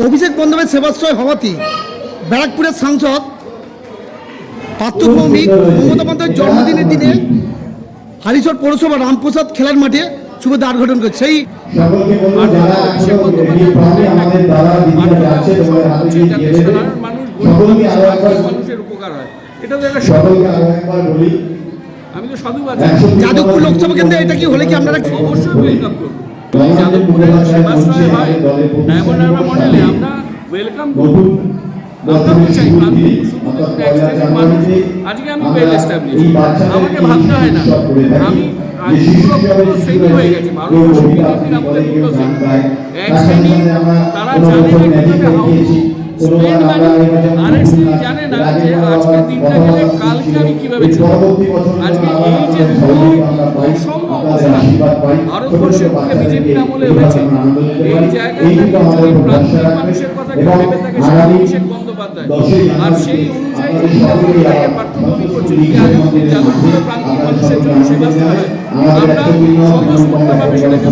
অভিষেক বন্দ্যোপাধ্যায় সেবাশ্রয় হওয়াতে ব্যারাকপুরের সাংসদ পার্থ ভৌমিক মমতা বন্দ্যোপাধ্যায়ের জন্মদিনের দিনে হারিশর পৌরসভা রামপ্রসাদ খেলার মাঠে শুভ দ্বার করে সেই মানুষের উপকার হয় এটা তো একটা আমি তো যাদবপুর লোকসভা কেন্দ্রে এটা কি হলে কি আপনারা অবশ্যই ওয়েলকাম করব আমরা ওয়েলকাম করব। নতুন আমরা চাই মানুষ আজকে আমি ওয়েল এস্টাবলিশ আমাকে ভাবতে হয় না। আমি হয়ে গেছে। এক শ্রেণি তারা জানে কীভাবে মানে আরেক শ্রেণি জানে না যে বাবা আজকের দিনটা গেলে কালকে আমি কীভাবে চলবো। আজকে এই যে দুটো ভারতবর্ষের বুকে বিজেপির আমলে হয়েছে এই জায়গায়। মানুষের কথা ভেবে থাকে অভিষেক বন্দ্যোপাধ্যায়। আর সেই অনুযায়ী তাকে মানুষের জন্য হয়। আমরা স্বতঃস্ফূর্তভাবে সেটাকে